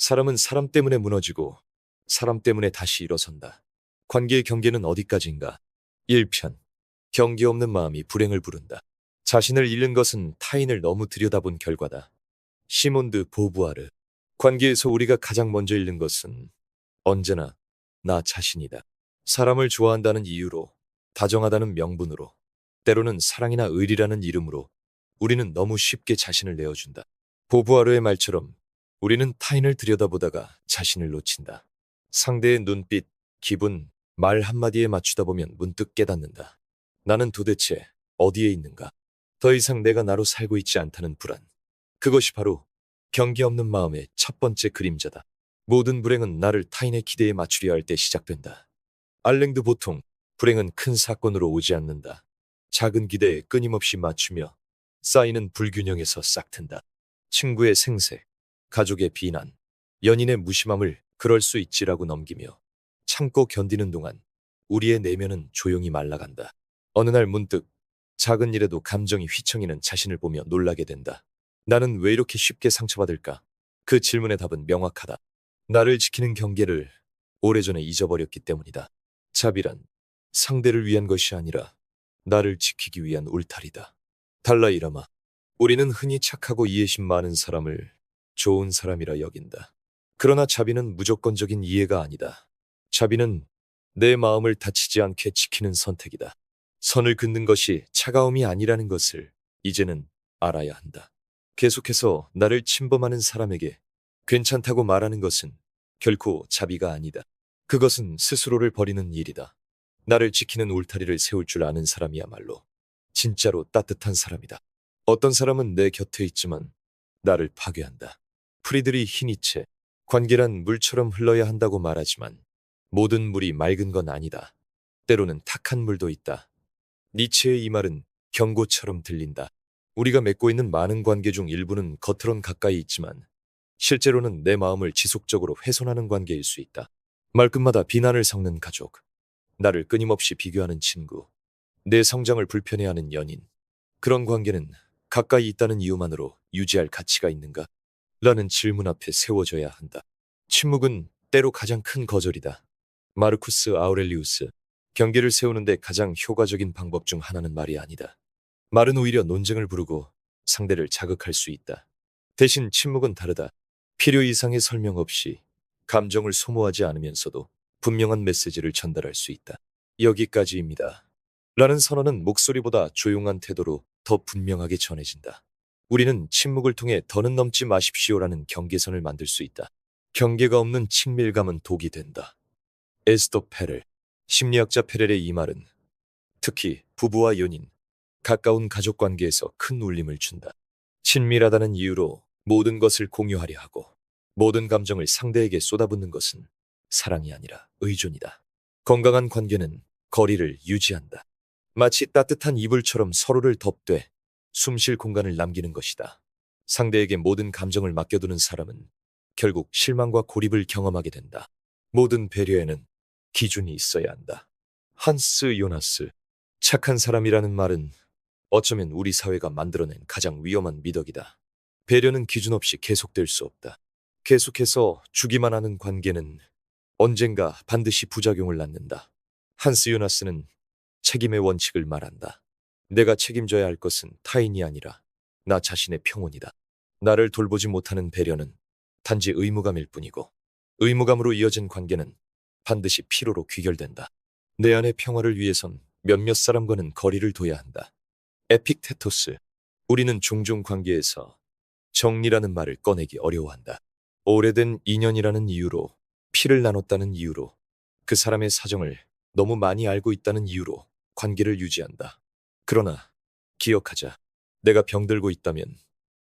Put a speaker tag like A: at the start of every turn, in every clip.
A: 사람은 사람 때문에 무너지고 사람 때문에 다시 일어선다. 관계의 경계는 어디까지인가? 1편. 경계 없는 마음이 불행을 부른다. 자신을 잃는 것은 타인을 너무 들여다본 결과다. 시몬드 보부아르. 관계에서 우리가 가장 먼저 잃는 것은 언제나 나 자신이다. 사람을 좋아한다는 이유로, 다정하다는 명분으로, 때로는 사랑이나 의리라는 이름으로 우리는 너무 쉽게 자신을 내어준다. 보부아르의 말처럼 우리는 타인을 들여다보다가 자신을 놓친다. 상대의 눈빛, 기분, 말 한마디에 맞추다 보면 문득 깨닫는다. 나는 도대체 어디에 있는가? 더 이상 내가 나로 살고 있지 않다는 불안. 그것이 바로 경계 없는 마음의 첫 번째 그림자다. 모든 불행은 나를 타인의 기대에 맞추려 할 때 시작된다. 알랭도 보통 불행은 큰 사건으로 오지 않는다. 작은 기대에 끊임없이 맞추며 쌓이는 불균형에서 싹튼다. 친구의 생색, 가족의 비난, 연인의 무심함을 그럴 수 있지라고 넘기며 참고 견디는 동안 우리의 내면은 조용히 말라간다. 어느 날 문득 작은 일에도 감정이 휘청이는 자신을 보며 놀라게 된다. 나는 왜 이렇게 쉽게 상처받을까? 그 질문의 답은 명확하다. 나를 지키는 경계를 오래전에 잊어버렸기 때문이다. 자비란 상대를 위한 것이 아니라 나를 지키기 위한 울타리다. 달라 이라마. 우리는 흔히 착하고 이해심 많은 사람을 좋은 사람이라 여긴다. 그러나 자비는 무조건적인 이해가 아니다. 자비는 내 마음을 다치지 않게 지키는 선택이다. 선을 긋는 것이 차가움이 아니라는 것을 이제는 알아야 한다. 계속해서 나를 침범하는 사람에게 괜찮다고 말하는 것은 결코 자비가 아니다. 그것은 스스로를 버리는 일이다. 나를 지키는 울타리를 세울 줄 아는 사람이야말로 진짜로 따뜻한 사람이다. 어떤 사람은 내 곁에 있지만 나를 파괴한다. 프리드리 히 니체, 관계란 물처럼 흘러야 한다고 말하지만 모든 물이 맑은 건 아니다. 때로는 탁한 물도 있다. 니체의 이 말은 경고처럼 들린다. 우리가 맺고 있는 많은 관계 중 일부는 겉으론 가까이 있지만 실제로는 내 마음을 지속적으로 훼손하는 관계일 수 있다. 말끝마다 비난을 섞는 가족, 나를 끊임없이 비교하는 친구, 내 성장을 불편해하는 연인. 그런 관계는 가까이 있다는 이유만으로 유지할 가치가 있는가? 라는 질문 앞에 세워져야 한다. 침묵은 때로 가장 큰 거절이다. 마르쿠스 아우렐리우스, 경계를 세우는데 가장 효과적인 방법 중 하나는 말이 아니다. 말은 오히려 논쟁을 부르고 상대를 자극할 수 있다. 대신 침묵은 다르다. 필요 이상의 설명 없이 감정을 소모하지 않으면서도 분명한 메시지를 전달할 수 있다. 여기까지입니다. 라는 선언은 목소리보다 조용한 태도로 더 분명하게 전해진다. 우리는 침묵을 통해 더는 넘지 마십시오라는 경계선을 만들 수 있다. 경계가 없는 친밀감은 독이 된다. 에스더 페렐, 심리학자 페렐의 이 말은 특히 부부와 연인, 가까운 가족 관계에서 큰 울림을 준다. 친밀하다는 이유로 모든 것을 공유하려 하고 모든 감정을 상대에게 쏟아붓는 것은 사랑이 아니라 의존이다. 건강한 관계는 거리를 유지한다. 마치 따뜻한 이불처럼 서로를 덮되 숨쉴 공간을 남기는 것이다. 상대에게 모든 감정을 맡겨두는 사람은 결국 실망과 고립을 경험하게 된다. 모든 배려에는 기준이 있어야 한다. 한스 요나스, 착한 사람이라는 말은 어쩌면 우리 사회가 만들어낸 가장 위험한 미덕이다. 배려는 기준 없이 계속될 수 없다. 계속해서 주기만 하는 관계는 언젠가 반드시 부작용을 낳는다. 한스 요나스는 책임의 원칙을 말한다. 내가 책임져야 할 것은 타인이 아니라 나 자신의 평온이다. 나를 돌보지 못하는 배려는 단지 의무감일 뿐이고 의무감으로 이어진 관계는 반드시 피로로 귀결된다. 내 안의 평화를 위해선 몇몇 사람과는 거리를 둬야 한다. 에픽테토스. 우리는 종종 관계에서 정리라는 말을 꺼내기 어려워한다. 오래된 인연이라는 이유로, 피를 나눴다는 이유로, 그 사람의 사정을 너무 많이 알고 있다는 이유로 관계를 유지한다. 그러나 기억하자. 내가 병들고 있다면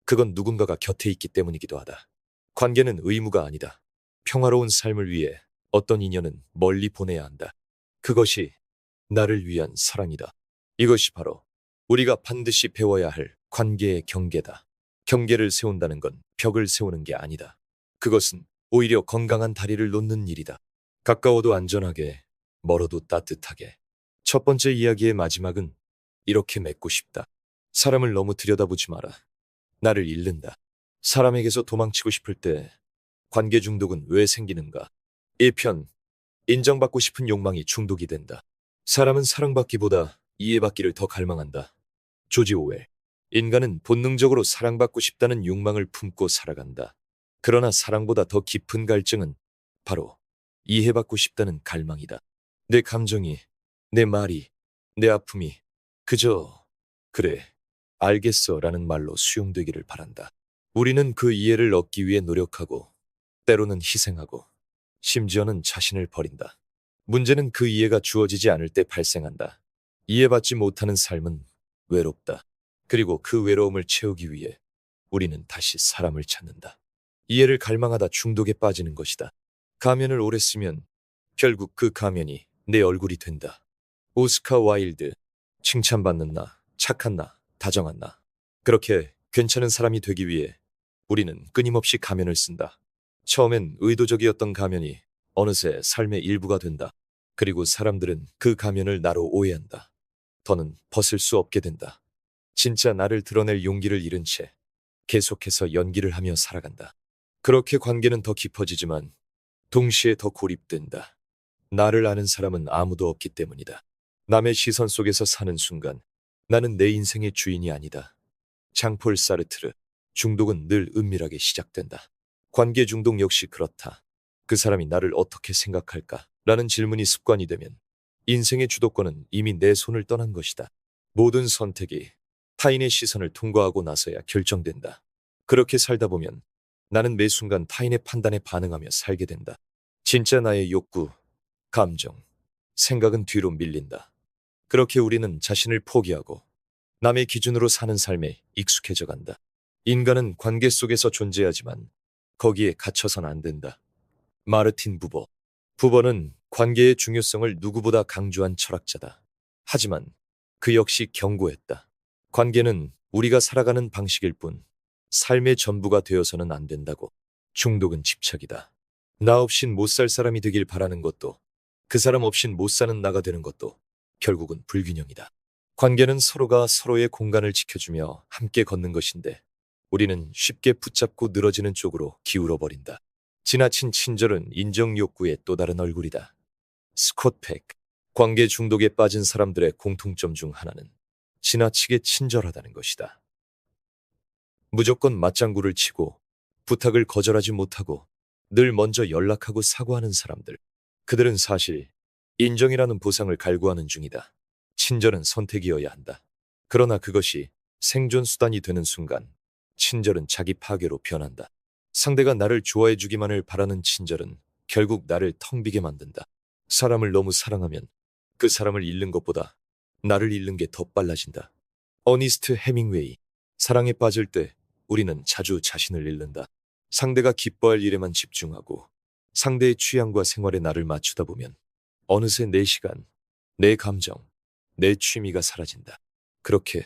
A: 그건 누군가가 곁에 있기 때문이기도 하다. 관계는 의무가 아니다. 평화로운 삶을 위해 어떤 인연은 멀리 보내야 한다. 그것이 나를 위한 사랑이다. 이것이 바로 우리가 반드시 배워야 할 관계의 경계다. 경계를 세운다는 건 벽을 세우는 게 아니다. 그것은 오히려 건강한 다리를 놓는 일이다. 가까워도 안전하게, 멀어도 따뜻하게. 첫 번째 이야기의 마지막은 이렇게 맺고 싶다. 사람을 너무 들여다보지 마라. 나를 잃는다. 사람에게서 도망치고 싶을 때 관계 중독은 왜 생기는가? 1편 인정받고 싶은 욕망이 중독이 된다. 사람은 사랑받기보다 이해받기를 더 갈망한다. 조지 오웰 인간은 본능적으로 사랑받고 싶다는 욕망을 품고 살아간다. 그러나 사랑보다 더 깊은 갈증은 바로 이해받고 싶다는 갈망이다. 내 감정이, 내 말이, 내 아픔이 그저 그래, 알겠어 라는 말로 수용되기를 바란다. 우리는 그 이해를 얻기 위해 노력하고 때로는 희생하고 심지어는 자신을 버린다. 문제는 그 이해가 주어지지 않을 때 발생한다. 이해받지 못하는 삶은 외롭다. 그리고 그 외로움을 채우기 위해 우리는 다시 사람을 찾는다. 이해를 갈망하다 중독에 빠지는 것이다. 가면을 오래 쓰면 결국 그 가면이 내 얼굴이 된다. 오스카 와일드, 칭찬받는 나, 착한 나, 다정한 나. 그렇게 괜찮은 사람이 되기 위해 우리는 끊임없이 가면을 쓴다. 처음엔 의도적이었던 가면이 어느새 삶의 일부가 된다. 그리고 사람들은 그 가면을 나로 오해한다. 더는 벗을 수 없게 된다. 진짜 나를 드러낼 용기를 잃은 채 계속해서 연기를 하며 살아간다. 그렇게 관계는 더 깊어지지만 동시에 더 고립된다. 나를 아는 사람은 아무도 없기 때문이다. 남의 시선 속에서 사는 순간 나는 내 인생의 주인이 아니다. 장폴 사르트르 중독은 늘 은밀하게 시작된다. 관계 중독 역시 그렇다. 그 사람이 나를 어떻게 생각할까? 라는 질문이 습관이 되면 인생의 주도권은 이미 내 손을 떠난 것이다. 모든 선택이 타인의 시선을 통과하고 나서야 결정된다. 그렇게 살다 보면 나는 매 순간 타인의 판단에 반응하며 살게 된다. 진짜 나의 욕구, 감정, 생각은 뒤로 밀린다. 그렇게 우리는 자신을 포기하고 남의 기준으로 사는 삶에 익숙해져 간다. 인간은 관계 속에서 존재하지만 거기에 갇혀선 안 된다. 마르틴 부버. 부버는 관계의 중요성을 누구보다 강조한 철학자다. 하지만 그 역시 경고했다. 관계는 우리가 살아가는 방식일 뿐 삶의 전부가 되어서는 안 된다고. 중독은 집착이다. 나 없인 못 살 사람이 되길 바라는 것도 그 사람 없인 못 사는 나가 되는 것도 결국은 불균형이다. 관계는 서로가 서로의 공간을 지켜주며 함께 걷는 것인데 우리는 쉽게 붙잡고 늘어지는 쪽으로 기울어 버린다. 지나친 친절은 인정 욕구의 또 다른 얼굴이다. 스콧 팩. 관계 중독에 빠진 사람들의 공통점 중 하나는 지나치게 친절하다는 것이다. 무조건 맞장구를 치고 부탁을 거절하지 못하고 늘 먼저 연락하고 사과하는 사람들. 그들은 사실 인정이라는 보상을 갈구하는 중이다. 친절은 선택이어야 한다. 그러나 그것이 생존 수단이 되는 순간 친절은 자기 파괴로 변한다. 상대가 나를 좋아해 주기만을 바라는 친절은 결국 나를 텅 비게 만든다. 사람을 너무 사랑하면 그 사람을 잃는 것보다 나를 잃는 게 더 빨라진다. 어니스트 해밍웨이. 사랑에 빠질 때 우리는 자주 자신을 잃는다. 상대가 기뻐할 일에만 집중하고 상대의 취향과 생활에 나를 맞추다 보면 어느새 내 시간, 내 감정, 내 취미가 사라진다. 그렇게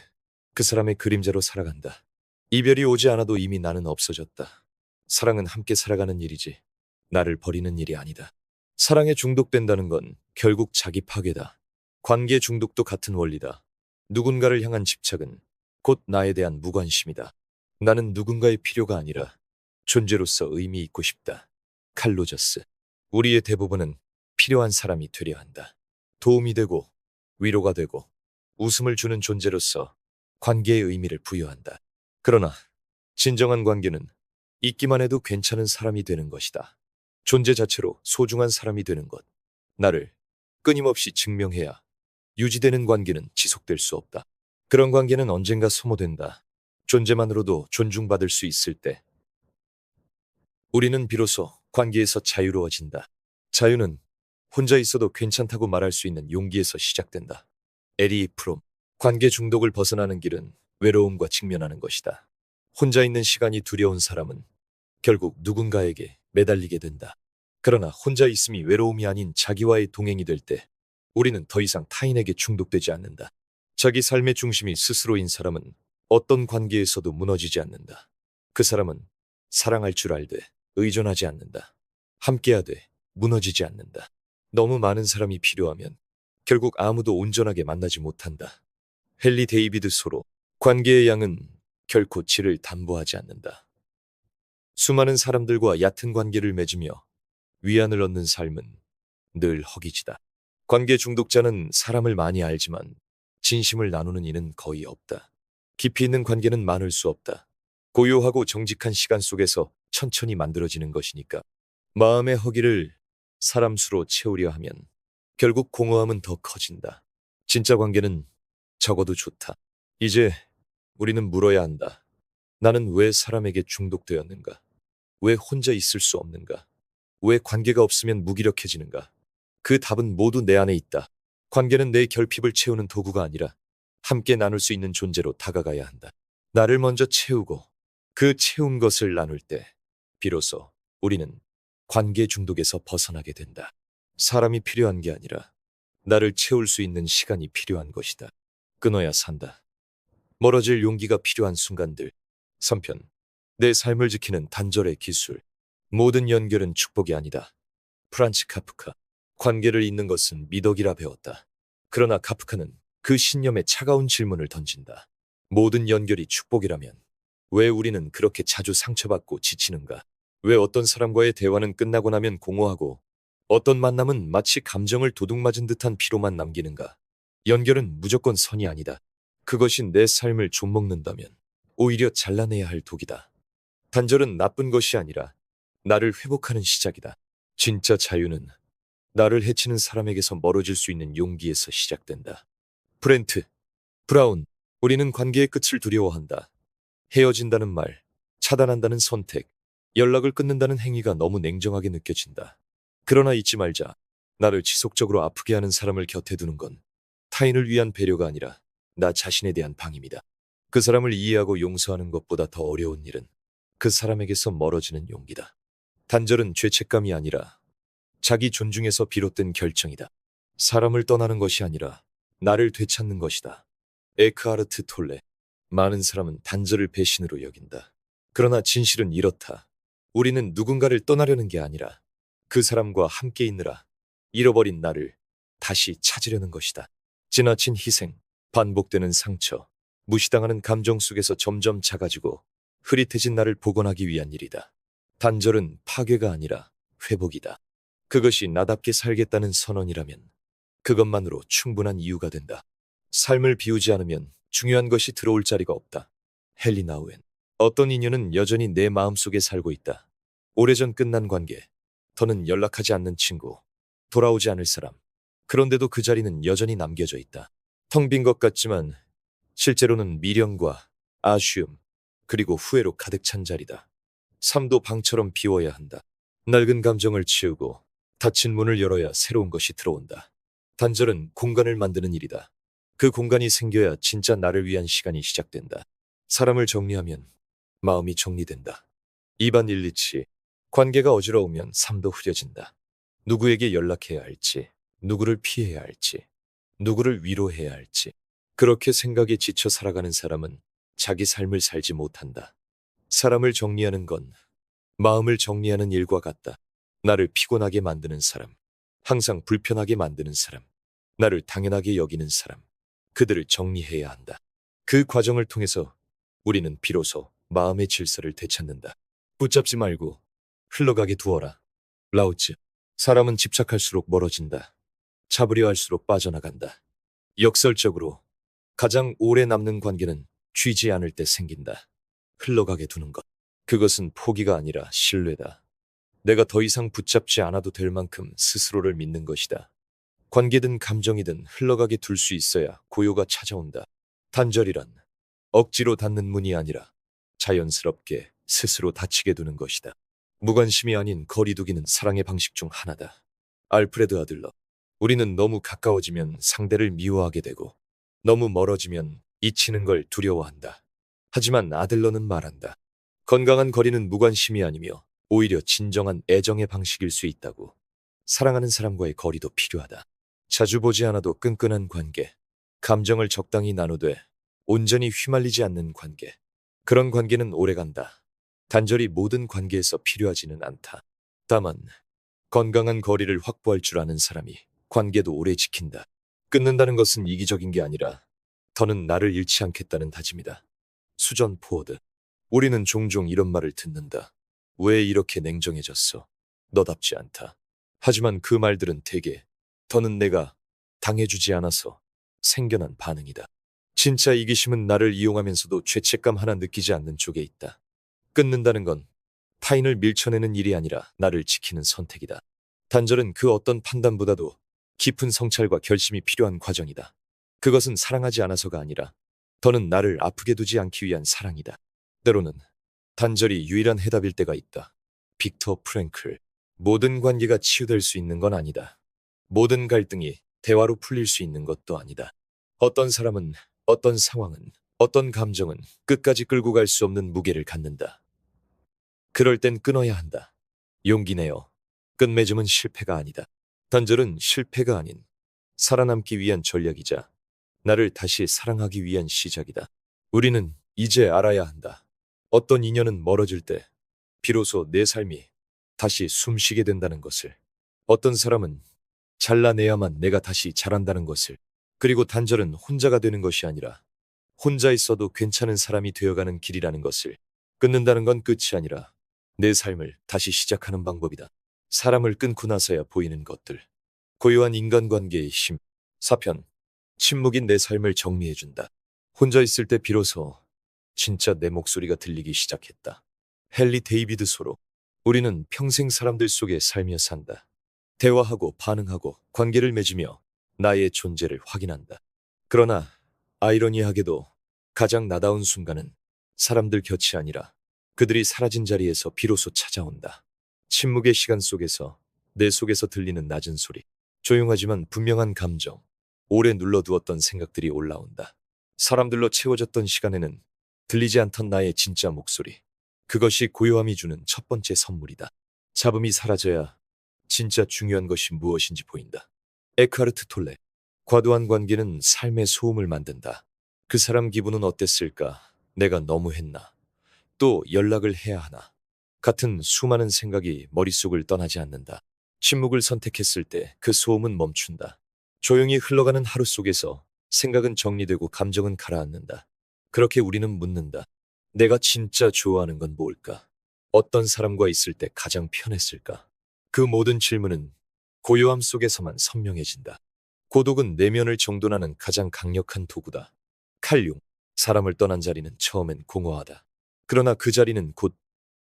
A: 그 사람의 그림자로 살아간다. 이별이 오지 않아도 이미 나는 없어졌다. 사랑은 함께 살아가는 일이지 나를 버리는 일이 아니다. 사랑에 중독된다는 건 결국 자기 파괴다. 관계 중독도 같은 원리다. 누군가를 향한 집착은 곧 나에 대한 무관심이다. 나는 누군가의 필요가 아니라 존재로서 의미 있고 싶다. 칼로저스. 우리의 대부분은 필요한 사람이 되려 한다. 도움이 되고 위로가 되고 웃음을 주는 존재로서 관계의 의미를 부여한다. 그러나 진정한 관계는 있기만 해도 괜찮은 사람이 되는 것이다. 존재 자체로 소중한 사람이 되는 것. 나를 끊임없이 증명해야 유지되는 관계는 지속될 수 없다. 그런 관계는 언젠가 소모된다. 존재만으로도 존중받을 수 있을 때. 우리는 비로소 관계에서 자유로워진다. 자유는 혼자 있어도 괜찮다고 말할 수 있는 용기에서 시작된다. 에리 프롬. 관계 중독을 벗어나는 길은 외로움과 직면하는 것이다. 혼자 있는 시간이 두려운 사람은 결국 누군가에게 매달리게 된다. 그러나 혼자 있음이 외로움이 아닌 자기와의 동행이 될 때 우리는 더 이상 타인에게 중독되지 않는다. 자기 삶의 중심이 스스로인 사람은 어떤 관계에서도 무너지지 않는다. 그 사람은 사랑할 줄 알되 의존하지 않는다. 함께하되 무너지지 않는다. 너무 많은 사람이 필요하면 결국 아무도 온전하게 만나지 못한다. 헨리 데이비드 소로 관계의 양은 결코 질을 담보하지 않는다. 수많은 사람들과 얕은 관계를 맺으며 위안을 얻는 삶은 늘 허기지다. 관계 중독자는 사람을 많이 알지만 진심을 나누는 이는 거의 없다. 깊이 있는 관계는 많을 수 없다. 고요하고 정직한 시간 속에서 천천히 만들어지는 것이니까. 마음의 허기를 사람 수로 채우려 하면 결국 공허함은 더 커진다. 진짜 관계는 적어도 좋다. 이제 우리는 물어야 한다. 나는 왜 사람에게 중독되었는가? 왜 혼자 있을 수 없는가? 왜 관계가 없으면 무기력해지는가? 그 답은 모두 내 안에 있다. 관계는 내 결핍을 채우는 도구가 아니라 함께 나눌 수 있는 존재로 다가가야 한다. 나를 먼저 채우고 그 채운 것을 나눌 때 비로소 우리는 관계 중독에서 벗어나게 된다. 사람이 필요한 게 아니라 나를 채울 수 있는 시간이 필요한 것이다. 끊어야 산다. 멀어질 용기가 필요한 순간들. 3편. 내 삶을 지키는 단절의 기술. 모든 연결은 축복이 아니다. 프란츠 카프카. 관계를 잇는 것은 미덕이라 배웠다. 그러나 카프카는 그 신념에 차가운 질문을 던진다. 모든 연결이 축복이라면 왜 우리는 그렇게 자주 상처받고 지치는가? 왜 어떤 사람과의 대화는 끝나고 나면 공허하고 어떤 만남은 마치 감정을 도둑맞은 듯한 피로만 남기는가? 연결은 무조건 선이 아니다. 그것이 내 삶을 좀먹는다면 오히려 잘라내야 할 독이다. 단절은 나쁜 것이 아니라 나를 회복하는 시작이다. 진짜 자유는 나를 해치는 사람에게서 멀어질 수 있는 용기에서 시작된다. 브렌트, 브라운, 우리는 관계의 끝을 두려워한다. 헤어진다는 말, 차단한다는 선택, 연락을 끊는다는 행위가 너무 냉정하게 느껴진다. 그러나 잊지 말자. 나를 지속적으로 아프게 하는 사람을 곁에 두는 건 타인을 위한 배려가 아니라 나 자신에 대한 방임이다. 그 사람을 이해하고 용서하는 것보다 더 어려운 일은 그 사람에게서 멀어지는 용기다. 단절은 죄책감이 아니라 자기 존중에서 비롯된 결정이다. 사람을 떠나는 것이 아니라 나를 되찾는 것이다. 에크하르트 톨레. 많은 사람은 단절을 배신으로 여긴다. 그러나 진실은 이렇다. 우리는 누군가를 떠나려는 게 아니라 그 사람과 함께 있느라 잃어버린 나를 다시 찾으려는 것이다. 지나친 희생, 반복되는 상처, 무시당하는 감정 속에서 점점 작아지고 흐릿해진 나를 복원하기 위한 일이다. 단절은 파괴가 아니라 회복이다. 그것이 나답게 살겠다는 선언이라면 그것만으로 충분한 이유가 된다. 삶을 비우지 않으면 중요한 것이 들어올 자리가 없다. 헨리 나우엔. 어떤 인연은 여전히 내 마음속에 살고 있다. 오래전 끝난 관계, 더는 연락하지 않는 친구, 돌아오지 않을 사람. 그런데도 그 자리는 여전히 남겨져 있다. 텅 빈 것 같지만 실제로는 미련과 아쉬움, 그리고 후회로 가득 찬 자리다. 삶도 방처럼 비워야 한다. 낡은 감정을 치우고 닫힌 문을 열어야 새로운 것이 들어온다. 단절은 공간을 만드는 일이다. 그 공간이 생겨야 진짜 나를 위한 시간이 시작된다. 사람을 정리하면 마음이 정리된다. 이반 일리치. 관계가 어지러우면 삶도 흐려진다. 누구에게 연락해야 할지, 누구를 피해야 할지, 누구를 위로해야 할지. 그렇게 생각에 지쳐 살아가는 사람은 자기 삶을 살지 못한다. 사람을 정리하는 건 마음을 정리하는 일과 같다. 나를 피곤하게 만드는 사람, 항상 불편하게 만드는 사람, 나를 당연하게 여기는 사람, 그들을 정리해야 한다. 그 과정을 통해서 우리는 비로소 마음의 질서를 되찾는다. 붙잡지 말고 흘러가게 두어라. 라우츠. 사람은 집착할수록 멀어진다. 잡으려 할수록 빠져나간다. 역설적으로 가장 오래 남는 관계는 쥐지 않을 때 생긴다. 흘러가게 두는 것. 그것은 포기가 아니라 신뢰다. 내가 더 이상 붙잡지 않아도 될 만큼 스스로를 믿는 것이다. 관계든 감정이든 흘러가게 둘 수 있어야 고요가 찾아온다. 단절이란 억지로 닫는 문이 아니라 자연스럽게 스스로 닫히게 두는 것이다. 무관심이 아닌 거리두기는 사랑의 방식 중 하나다. 알프레드 아들러. 우리는 너무 가까워지면 상대를 미워하게 되고 너무 멀어지면 잊히는 걸 두려워한다. 하지만 아들러는 말한다. 건강한 거리는 무관심이 아니며 오히려 진정한 애정의 방식일 수 있다고. 사랑하는 사람과의 거리도 필요하다. 자주 보지 않아도 끈끈한 관계. 감정을 적당히 나누되 온전히 휘말리지 않는 관계. 그런 관계는 오래간다. 단절이 모든 관계에서 필요하지는 않다. 다만 건강한 거리를 확보할 줄 아는 사람이 관계도 오래 지킨다. 끊는다는 것은 이기적인 게 아니라 더는 나를 잃지 않겠다는 다짐이다. 수전 포워드. 우리는 종종 이런 말을 듣는다. 왜 이렇게 냉정해졌어? 너답지 않다. 하지만 그 말들은 대개 더는 내가 당해주지 않아서 생겨난 반응이다. 진짜 이기심은 나를 이용하면서도 죄책감 하나 느끼지 않는 쪽에 있다. 끊는다는 건 타인을 밀쳐내는 일이 아니라 나를 지키는 선택이다. 단절은 그 어떤 판단보다도 깊은 성찰과 결심이 필요한 과정이다. 그것은 사랑하지 않아서가 아니라 더는 나를 아프게 두지 않기 위한 사랑이다. 때로는 단절이 유일한 해답일 때가 있다. 빅터 프랭클. 모든 관계가 치유될 수 있는 건 아니다. 모든 갈등이 대화로 풀릴 수 있는 것도 아니다. 어떤 사람은, 어떤 상황은, 어떤 감정은 끝까지 끌고 갈 수 없는 무게를 갖는다. 그럴 땐 끊어야 한다. 용기 내어. 끝맺음은 실패가 아니다. 단절은 실패가 아닌 살아남기 위한 전략이자 나를 다시 사랑하기 위한 시작이다. 우리는 이제 알아야 한다. 어떤 인연은 멀어질 때 비로소 내 삶이 다시 숨쉬게 된다는 것을. 어떤 사람은 잘라내야만 내가 다시 잘한다는 것을. 그리고 단절은 혼자가 되는 것이 아니라 혼자 있어도 괜찮은 사람이 되어가는 길이라는 것을. 끊는다는 건 끝이 아니라 내 삶을 다시 시작하는 방법이다. 사람을 끊고 나서야 보이는 것들. 고요한 인간관계의 힘. 사편. 침묵인 내 삶을 정리해준다. 혼자 있을 때 비로소 진짜 내 목소리가 들리기 시작했다. 헨리 데이비드 소로. 우리는 평생 사람들 속에 살며 산다. 대화하고 반응하고 관계를 맺으며 나의 존재를 확인한다. 그러나 아이러니하게도 가장 나다운 순간은 사람들 곁이 아니라 그들이 사라진 자리에서 비로소 찾아온다. 침묵의 시간 속에서 내 속에서 들리는 낮은 소리, 조용하지만 분명한 감정, 오래 눌러두었던 생각들이 올라온다. 사람들로 채워졌던 시간에는 들리지 않던 나의 진짜 목소리. 그것이 고요함이 주는 첫 번째 선물이다. 잡음이 사라져야 진짜 중요한 것이 무엇인지 보인다. 에크하르트 톨레. 과도한 관계는 삶의 소음을 만든다. 그 사람 기분은 어땠을까? 내가 너무 했나? 또 연락을 해야 하나? 같은 수많은 생각이 머릿속을 떠나지 않는다. 침묵을 선택했을 때 그 소음은 멈춘다. 조용히 흘러가는 하루 속에서 생각은 정리되고 감정은 가라앉는다. 그렇게 우리는 묻는다. 내가 진짜 좋아하는 건 뭘까? 어떤 사람과 있을 때 가장 편했을까? 그 모든 질문은 고요함 속에서만 선명해진다. 고독은 내면을 정돈하는 가장 강력한 도구다. 칼륨. 사람을 떠난 자리는 처음엔 공허하다. 그러나 그 자리는 곧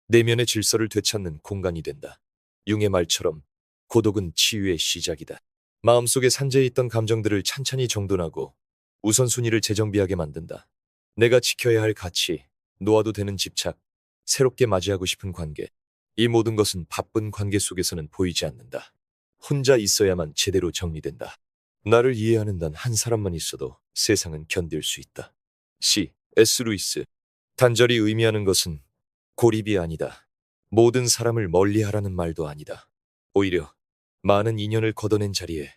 A: 내면의 질서를 되찾는 공간이 된다. 융의 말처럼 고독은 치유의 시작이다. 마음속에 산재해 있던 감정들을 찬찬히 정돈하고 우선순위를 재정비하게 만든다. 내가 지켜야 할 가치, 놓아도 되는 집착, 새롭게 맞이하고 싶은 관계. 이 모든 것은 바쁜 관계 속에서는 보이지 않는다. 혼자 있어야만 제대로 정리된다. 나를 이해하는 단 한 사람만 있어도 세상은 견딜 수 있다. C. S. 루이스. 단절이 의미하는 것은 고립이 아니다. 모든 사람을 멀리하라는 말도 아니다. 오히려 많은 인연을 걷어낸 자리에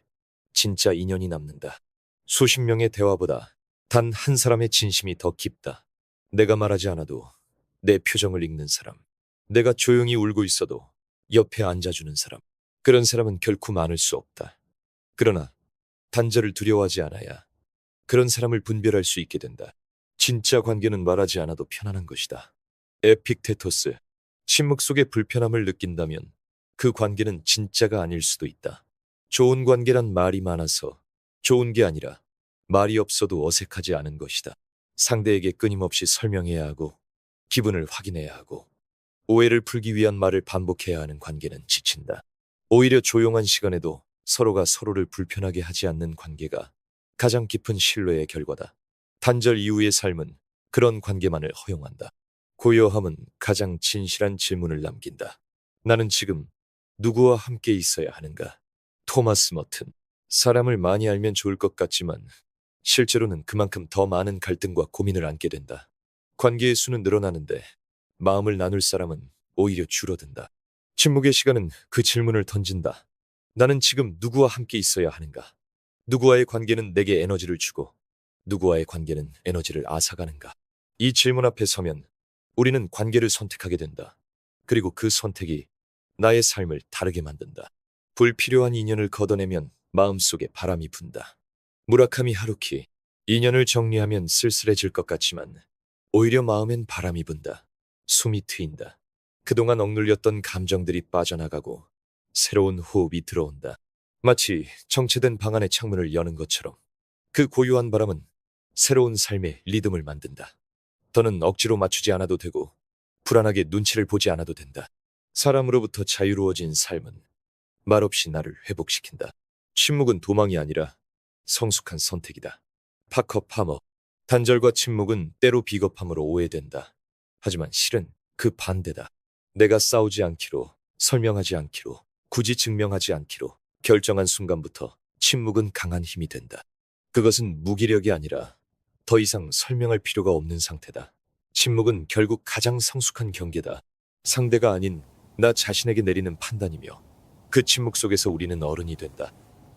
A: 진짜 인연이 남는다. 수십 명의 대화보다 단 한 사람의 진심이 더 깊다. 내가 말하지 않아도 내 표정을 읽는 사람. 내가 조용히 울고 있어도 옆에 앉아주는 사람. 그런 사람은 결코 많을 수 없다. 그러나 단절을 두려워하지 않아야 그런 사람을 분별할 수 있게 된다. 진짜 관계는 말하지 않아도 편안한 것이다. 에픽테토스. 침묵 속의 불편함을 느낀다면 그 관계는 진짜가 아닐 수도 있다. 좋은 관계란 말이 많아서 좋은 게 아니라 말이 없어도 어색하지 않은 것이다. 상대에게 끊임없이 설명해야 하고 기분을 확인해야 하고 오해를 풀기 위한 말을 반복해야 하는 관계는 지친다. 오히려 조용한 시간에도 서로가 서로를 불편하게 하지 않는 관계가 가장 깊은 신뢰의 결과다. 단절 이후의 삶은 그런 관계만을 허용한다. 고요함은 가장 진실한 질문을 남긴다. 나는 지금 누구와 함께 있어야 하는가? 토마스 머튼. 사람을 많이 알면 좋을 것 같지만 실제로는 그만큼 더 많은 갈등과 고민을 안게 된다. 관계의 수는 늘어나는데 마음을 나눌 사람은 오히려 줄어든다. 침묵의 시간은 그 질문을 던진다. 나는 지금 누구와 함께 있어야 하는가? 누구와의 관계는 내게 에너지를 주고 누구와의 관계는 에너지를 앗아가는가? 이 질문 앞에 서면 우리는 관계를 선택하게 된다. 그리고 그 선택이 나의 삶을 다르게 만든다. 불필요한 인연을 걷어내면 마음속에 바람이 분다. 무라카미 하루키, 인연을 정리하면 쓸쓸해질 것 같지만 오히려 마음엔 바람이 분다. 숨이 트인다. 그동안 억눌렸던 감정들이 빠져나가고 새로운 호흡이 들어온다. 마치 정체된 방 안의 창문을 여는 것처럼 그 고요한 바람은 새로운 삶의 리듬을 만든다. 더는 억지로 맞추지 않아도 되고 불안하게 눈치를 보지 않아도 된다. 사람으로부터 자유로워진 삶은 말없이 나를 회복시킨다. 침묵은 도망이 아니라 성숙한 선택이다. 파커 파머. 단절과 침묵은 때로 비겁함으로 오해된다. 하지만 실은 그 반대다. 내가 싸우지 않기로, 설명하지 않기로, 굳이 증명하지 않기로 결정한 순간부터 침묵은 강한 힘이 된다. 그것은 무기력이 아니라 더 이상 설명할 필요가 없는 상태다. 침묵은 결국 가장 성숙한 경계다. 상대가 아닌 나 자신에게 내리는 판단이며 그 침묵 속에서 우리는 어른이 된다.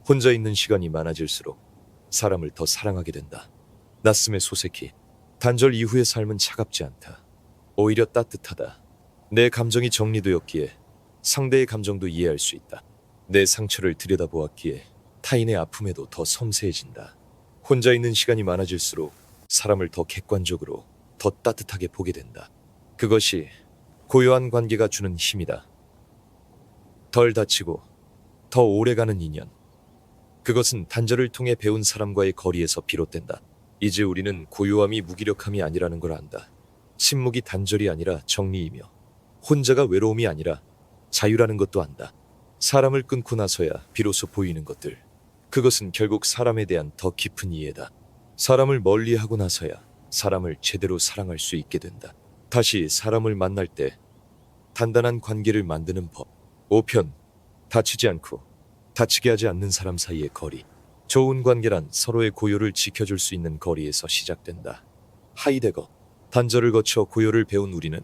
A: 혼자 있는 시간이 많아질수록 사람을 더 사랑하게 된다. 낯섦의 소색이 단절 이후의 삶은 차갑지 않다. 오히려 따뜻하다. 내 감정이 정리되었기에 상대의 감정도 이해할 수 있다. 내 상처를 들여다보았기에 타인의 아픔에도 더 섬세해진다. 혼자 있는 시간이 많아질수록 사람을 더 객관적으로 더 따뜻하게 보게 된다. 그것이 고요한 관계가 주는 힘이다. 덜 다치고 더 오래가는 인연. 그것은 단절을 통해 배운 사람과의 거리에서 비롯된다. 이제 우리는 고요함이 무기력함이 아니라는 걸 안다. 침묵이 단절이 아니라 정리이며 혼자가 외로움이 아니라 자유라는 것도 안다. 사람을 끊고 나서야 비로소 보이는 것들. 그것은 결국 사람에 대한 더 깊은 이해다. 사람을 멀리 하고 나서야 사람을 제대로 사랑할 수 있게 된다. 다시 사람을 만날 때 단단한 관계를 만드는 법. 5편 다치지 않고 다치게 하지 않는 사람 사이의 거리. 좋은 관계란 서로의 고요를 지켜줄 수 있는 거리에서 시작된다. 하이데거 단절을 거쳐 고요를 배운 우리는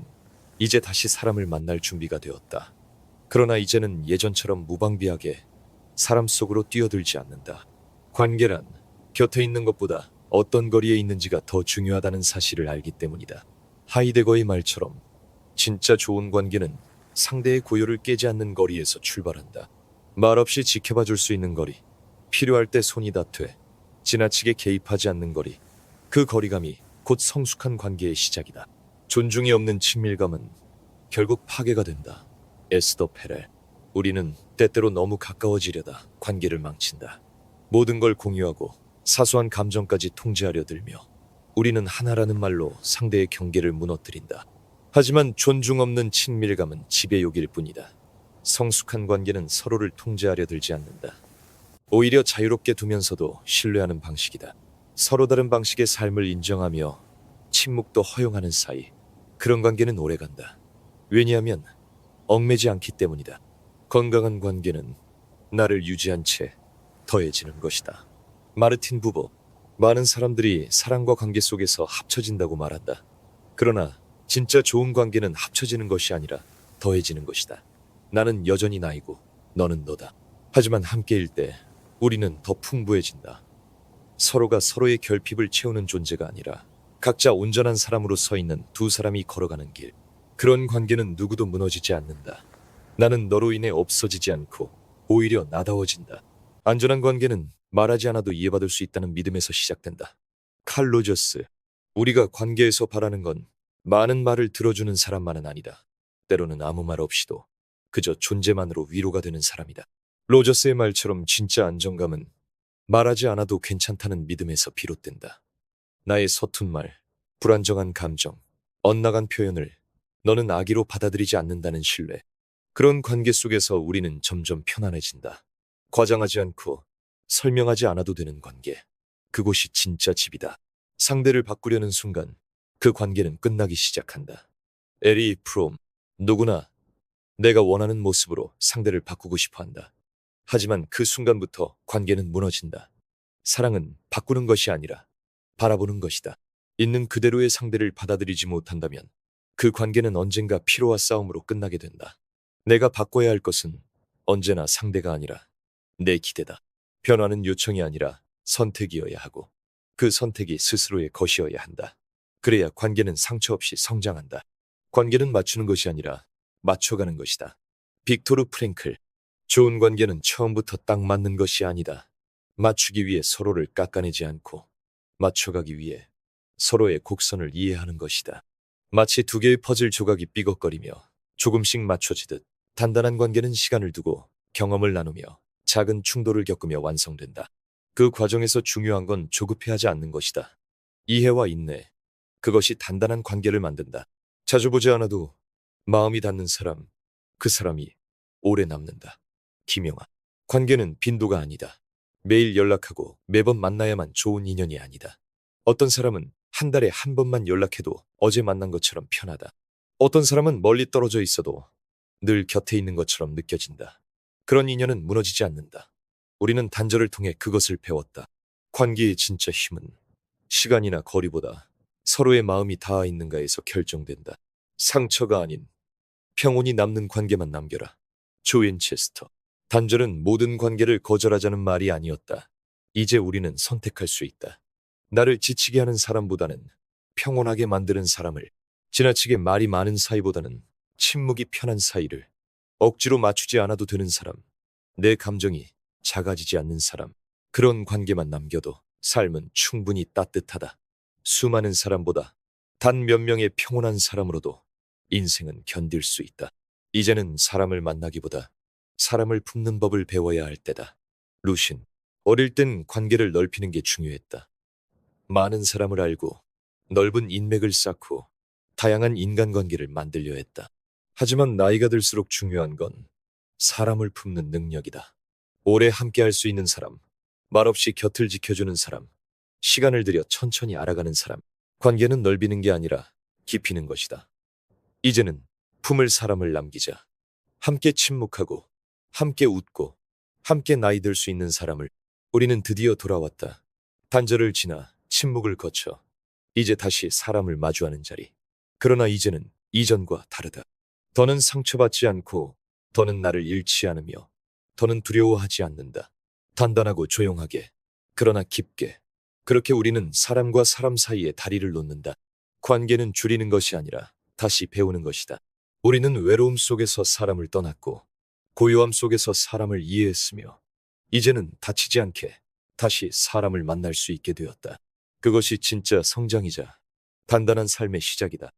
A: 이제 다시 사람을 만날 준비가 되었다. 그러나 이제는 예전처럼 무방비하게 사람 속으로 뛰어들지 않는다. 관계란 곁에 있는 것보다 어떤 거리에 있는지가 더 중요하다는 사실을 알기 때문이다. 하이데거의 말처럼 진짜 좋은 관계는 상대의 고요를 깨지 않는 거리에서 출발한다. 말없이 지켜봐 줄 수 있는 거리, 필요할 때 손이 닿되 지나치게 개입하지 않는 거리, 그 거리감이 곧 성숙한 관계의 시작이다. 존중이 없는 친밀감은 결국 파괴가 된다. 에스더 페렐. 우리는 때때로 너무 가까워지려다 관계를 망친다. 모든 걸 공유하고 사소한 감정까지 통제하려 들며 우리는 하나라는 말로 상대의 경계를 무너뜨린다. 하지만 존중 없는 친밀감은 지배욕일 뿐이다. 성숙한 관계는 서로를 통제하려 들지 않는다. 오히려 자유롭게 두면서도 신뢰하는 방식이다. 서로 다른 방식의 삶을 인정하며 침묵도 허용하는 사이. 그런 관계는 오래간다. 왜냐하면 얽매지 않기 때문이다. 건강한 관계는 나를 유지한 채 더해지는 것이다. 마르틴 부부. 많은 사람들이 사랑과 관계 속에서 합쳐진다고 말한다. 그러나 진짜 좋은 관계는 합쳐지는 것이 아니라 더해지는 것이다. 나는 여전히 나이고 너는 너다. 하지만 함께일 때 우리는 더 풍부해진다. 서로가 서로의 결핍을 채우는 존재가 아니라 각자 온전한 사람으로 서 있는 두 사람이 걸어가는 길. 그런 관계는 누구도 무너지지 않는다. 나는 너로 인해 없어지지 않고 오히려 나다워진다. 안전한 관계는 말하지 않아도 이해받을 수 있다는 믿음에서 시작된다. 칼 로저스. 우리가 관계에서 바라는 건 많은 말을 들어주는 사람만은 아니다. 때로는 아무 말 없이도 그저 존재만으로 위로가 되는 사람이다. 로저스의 말처럼 진짜 안정감은 말하지 않아도 괜찮다는 믿음에서 비롯된다. 나의 서툰 말, 불안정한 감정, 엇나간 표현을 너는 아기로 받아들이지 않는다는 신뢰. 그런 관계 속에서 우리는 점점 편안해진다. 과장하지 않고 설명하지 않아도 되는 관계. 그곳이 진짜 집이다. 상대를 바꾸려는 순간 그 관계는 끝나기 시작한다. 에리 프롬. 누구나 내가 원하는 모습으로 상대를 바꾸고 싶어 한다. 하지만 그 순간부터 관계는 무너진다. 사랑은 바꾸는 것이 아니라 바라보는 것이다. 있는 그대로의 상대를 받아들이지 못한다면 그 관계는 언젠가 피로와 싸움으로 끝나게 된다. 내가 바꿔야 할 것은 언제나 상대가 아니라 내 기대다. 변화는 요청이 아니라 선택이어야 하고 그 선택이 스스로의 것이어야 한다. 그래야 관계는 상처 없이 성장한다. 관계는 맞추는 것이 아니라 맞춰가는 것이다. 빅토르 프랭클. 좋은 관계는 처음부터 딱 맞는 것이 아니다. 맞추기 위해 서로를 깎아내지 않고 맞춰가기 위해 서로의 곡선을 이해하는 것이다. 마치 두 개의 퍼즐 조각이 삐걱거리며 조금씩 맞춰지듯 단단한 관계는 시간을 두고 경험을 나누며 작은 충돌을 겪으며 완성된다. 그 과정에서 중요한 건 조급해하지 않는 것이다. 이해와 인내. 그것이 단단한 관계를 만든다. 자주 보지 않아도 마음이 닿는 사람, 그 사람이 오래 남는다. 김영아. 관계는 빈도가 아니다. 매일 연락하고 매번 만나야만 좋은 인연이 아니다. 어떤 사람은 한 달에 한 번만 연락해도 어제 만난 것처럼 편하다. 어떤 사람은 멀리 떨어져 있어도 늘 곁에 있는 것처럼 느껴진다. 그런 인연은 무너지지 않는다. 우리는 단절을 통해 그것을 배웠다. 관계의 진짜 힘은 시간이나 거리보다 서로의 마음이 닿아 있는가에서 결정된다. 상처가 아닌 평온이 남는 관계만 남겨라. 조인체스터. 단절은 모든 관계를 거절하자는 말이 아니었다. 이제 우리는 선택할 수 있다. 나를 지치게 하는 사람보다는 평온하게 만드는 사람을, 지나치게 말이 많은 사이보다는 침묵이 편한 사이를, 억지로 맞추지 않아도 되는 사람, 내 감정이 작아지지 않는 사람, 그런 관계만 남겨도 삶은 충분히 따뜻하다. 수많은 사람보다 단 몇 명의 평온한 사람으로도 인생은 견딜 수 있다. 이제는 사람을 만나기보다 사람을 품는 법을 배워야 할 때다. 루신, 어릴 땐 관계를 넓히는 게 중요했다. 많은 사람을 알고 넓은 인맥을 쌓고 다양한 인간관계를 만들려 했다. 하지만 나이가 들수록 중요한 건 사람을 품는 능력이다. 오래 함께 할 수 있는 사람, 말없이 곁을 지켜주는 사람, 시간을 들여 천천히 알아가는 사람, 관계는 넓히는 게 아니라 깊이는 것이다. 이제는 품을 사람을 남기자. 함께 침묵하고, 함께 웃고, 함께 나이 들 수 있는 사람을 우리는 드디어 돌아왔다. 단절을 지나 침묵을 거쳐 이제 다시 사람을 마주하는 자리. 그러나 이제는 이전과 다르다. 더는 상처받지 않고 더는 나를 잃지 않으며 더는 두려워하지 않는다. 단단하고 조용하게 그러나 깊게 그렇게 우리는 사람과 사람 사이에 다리를 놓는다. 관계는 줄이는 것이 아니라 다시 배우는 것이다. 우리는 외로움 속에서 사람을 떠났고 고요함 속에서 사람을 이해했으며 이제는 다치지 않게 다시 사람을 만날 수 있게 되었다. 그것이 진짜 성장이자 단단한 삶의 시작이다.